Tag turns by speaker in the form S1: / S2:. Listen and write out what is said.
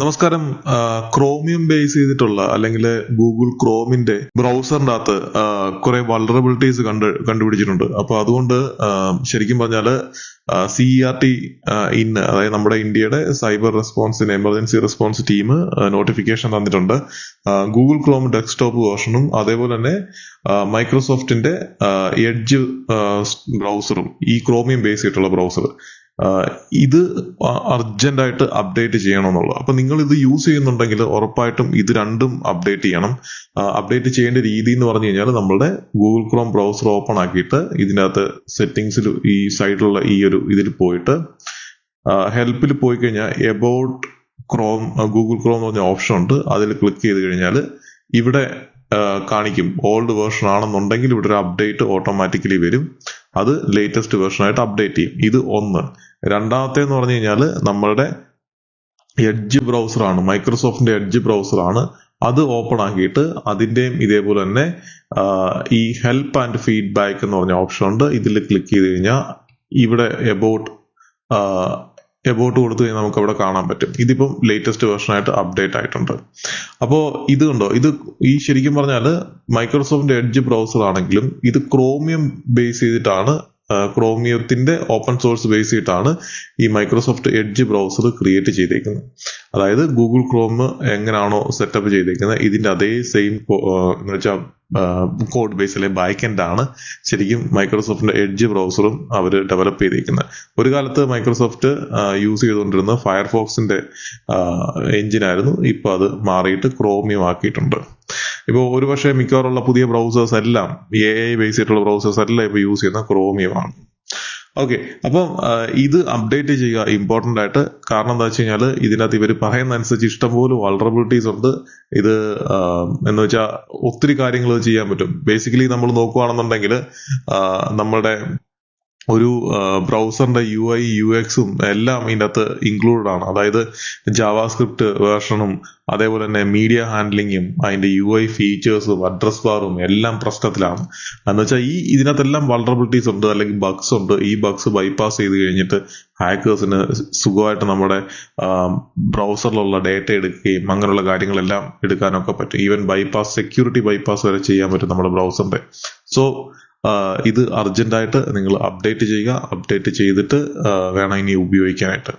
S1: നമസ്കാരം. Chromium base ചെയ്തിട്ടുള്ള അല്ലെങ്കിൽ ഗൂഗിൾ ക്രോമിന്റെ ബ്രൗസറിന്റെ അകത്ത് കുറെ വൾറബിലിറ്റീസ് കണ്ട് കണ്ടുപിടിച്ചിട്ടുണ്ട്. അപ്പൊ അതുകൊണ്ട് ശരിക്കും പറഞ്ഞാൽ സി ആർ ടി ഇൻ അതായത് നമ്മുടെ ഇന്ത്യയുടെ സൈബർ റെസ്പോൺസിന് എമർജൻസി റെസ്പോൺസ് ടീം നോട്ടിഫിക്കേഷൻ തന്നിട്ടുണ്ട്. ഗൂഗിൾ ക്രോം ഡെസ്ക്ടോപ്പ് വേർഷനും അതേപോലെ തന്നെ മൈക്രോസോഫ്റ്റിന്റെ എഡ്ജ് ബ്രൗസറും ഈ ക്രോമിയം ബേസ് ചെയ്തിട്ടുള്ള ബ്രൗസർ ഇത് അർജന്റായിട്ട് അപ്ഡേറ്റ് ചെയ്യണം എന്നുള്ളത് അപ്പൊ നിങ്ങൾ ഇത് യൂസ് ചെയ്യുന്നുണ്ടെങ്കിൽ ഉറപ്പായിട്ടും ഇത് രണ്ടും അപ്ഡേറ്റ് ചെയ്യണം. അപ്ഡേറ്റ് ചെയ്യേണ്ട രീതി എന്ന് പറഞ്ഞു കഴിഞ്ഞാൽ നമ്മളുടെ ഗൂഗിൾ ക്രോം ബ്രൗസർ ഓപ്പൺ ആക്കിയിട്ട് ഇതിനകത്ത് സെറ്റിംഗ്സിൽ ഈ സൈഡിലുള്ള ഈ ഒരു ഇതിൽ പോയിട്ട് ഹെൽപ്പിൽ പോയി കഴിഞ്ഞാൽ എബൌട്ട് ക്രോം ഗൂഗിൾ ക്രോം എന്ന് പറഞ്ഞ ഓപ്ഷൻ ഉണ്ട്. അതിൽ ക്ലിക്ക് ചെയ്ത് കഴിഞ്ഞാൽ ഇവിടെ കാണിക്കും. ഓൾഡ് വേർഷൻ ആണെന്നുണ്ടെങ്കിൽ ഇവിടെ ഒരു അപ്ഡേറ്റ് ഓട്ടോമാറ്റിക്കലി വരും. അത് ലേറ്റസ്റ്റ് വേർഷൻ ആയിട്ട് അപ്ഡേറ്റ് ചെയ്യും. ഇത് ഒന്ന്. രണ്ടാമത്തെ എന്ന് പറഞ്ഞു കഴിഞ്ഞാൽ നമ്മളുടെ എഡ്ജ് ബ്രൗസർ ആണ് മൈക്രോസോഫ്റ്റിന്റെ എഡ്ജ് ബ്രൗസർ ആണ്. അത് ഓപ്പൺ ആക്കിയിട്ട് അതിന്റെയും ഇതേപോലെ തന്നെ ഈ ഹെൽപ്പ് ആൻഡ് ഫീഡ്ബാക്ക് എന്ന് പറഞ്ഞ ഓപ്ഷൻ ഉണ്ട്. ഇതിൽ ക്ലിക്ക് ചെയ്ത് കഴിഞ്ഞാൽ ഇവിടെ എബൌട്ട് എബൌട്ട് കൊടുത്തു കഴിഞ്ഞാൽ നമുക്ക് അവിടെ കാണാൻ പറ്റും. ഇതിപ്പം ലേറ്റസ്റ്റ് വേർഷൻ ആയിട്ട് അപ്ഡേറ്റ് ആയിട്ടുണ്ട്. അപ്പോൾ ഇത് കണ്ടോ? ഇത് ഈ ശരിക്കും പറഞ്ഞാൽ മൈക്രോസോഫ്റ്റിന്റെ എഡ്ജ് ബ്രൗസർ ആണെങ്കിലും ഇത് ക്രോമിയം ബേസ് ചെയ്തിട്ടാണ് ക്രോമിയത്തിന്റെ ഓപ്പൺ സോഴ്സ് ബേസ് ചെയ്തിട്ടാണ് ഈ മൈക്രോസോഫ്റ്റ് എഡ്ജ് ബ്രൗസർ ക്രിയേറ്റ് ചെയ്തേക്കുന്നത്. അതായത് ഗൂഗിൾ ക്രോം എങ്ങനെയാണോ സെറ്റപ്പ് ചെയ്തേക്കുന്നത് ഇതിന്റെ അതേ സെയിം എന്ന് വെച്ചാൽ കോഡ് ബേസ് അല്ലെ ബാക്ക് ആണ് ശരിക്കും മൈക്രോസോഫ്റ്റിന്റെ എഡ്ജ് ബ്രൗസറും അവർ ഡെവലപ്പ് ചെയ്തിരിക്കുന്നത് ഒരു കാലത്ത് മൈക്രോസോഫ്റ്റ് യൂസ് ചെയ്തുകൊണ്ടിരുന്ന ഫയർഫോക്സിന്റെ എഞ്ചിനായിരുന്നു ഇപ്പൊ അത് മാറിയിട്ട് ക്രോമിയം ആക്കിയിട്ടുണ്ട്. ഇപ്പോൾ ഒരുപക്ഷെ മിക്കവാറുള്ള പുതിയ ബ്രൗസേഴ്സ് എല്ലാം എ ഐ ബേസ് ചെയ്തിട്ടുള്ള ബ്രൗസേഴ്സ് എല്ലാം ഇപ്പോൾ യൂസ് ചെയ്യുന്ന ക്രോമിയമാണ്. ഓക്കെ അപ്പം ഇത് അപ്ഡേറ്റ് ചെയ്യുക ഇമ്പോർട്ടന്റ് ആയിട്ട്. കാരണം എന്താ വെച്ച് കഴിഞ്ഞാൽ ഇതിനകത്ത് ഇവർ പറയുന്ന അനുസരിച്ച് ഇഷ്ടംപോലെ വൾറബിലിറ്റീസ് ഉണ്ട്. ഇത് എന്ന് വെച്ചാൽ ഒത്തിരി കാര്യങ്ങൾ ചെയ്യാൻ പറ്റും. ബേസിക്കലി നമ്മൾ നോക്കുകയാണെന്നുണ്ടെങ്കിൽ നമ്മുടെ ഒരു ബ്രൗസറിന്റെ യു ഐ യു എക്സും എല്ലാം ഇതിനകത്ത് ഇൻക്ലൂഡഡ് ആണ്. അതായത് ജാവാസ്ക്രിപ്റ്റ് വേർഷനും അതേപോലെ തന്നെ മീഡിയ ഹാൻഡ്ലിങ്ങും അതിന്റെ യു ഐ ഫീച്ചേഴ്സും അഡ്രസ് ബാറും എല്ലാം പ്രശ്നത്തിലാണ്. എന്ന് വെച്ചാൽ ഈ ഇതിനകത്തെല്ലാം വൾണറബിലിറ്റീസ് ഉണ്ട് അല്ലെങ്കിൽ ബഗ്സ് ഉണ്ട്. ഈ ബഗ്സ് ബൈപ്പാസ് ചെയ്ത് കഴിഞ്ഞിട്ട് ഹാക്കേഴ്സിന് സുഖമായിട്ട് നമ്മുടെ ബ്രൗസറിലുള്ള ഡേറ്റ എടുക്കുകയും അങ്ങനെയുള്ള കാര്യങ്ങളെല്ലാം എടുക്കാനൊക്കെ പറ്റും. ഈവൻ ബൈപ്പാസ് സെക്യൂരിറ്റി ബൈപ്പാസ് വരെ ചെയ്യാൻ പറ്റും നമ്മുടെ ബ്രൗസറിന്റെ. സോ ഇത് അർജന്റായിട്ട് നിങ്ങൾ അപ്ഡേറ്റ് ചെയ്യുക. അപ്ഡേറ്റ് ചെയ്തിട്ട് വേണം ഇനി ഉപയോഗിക്കാനായിട്ട്.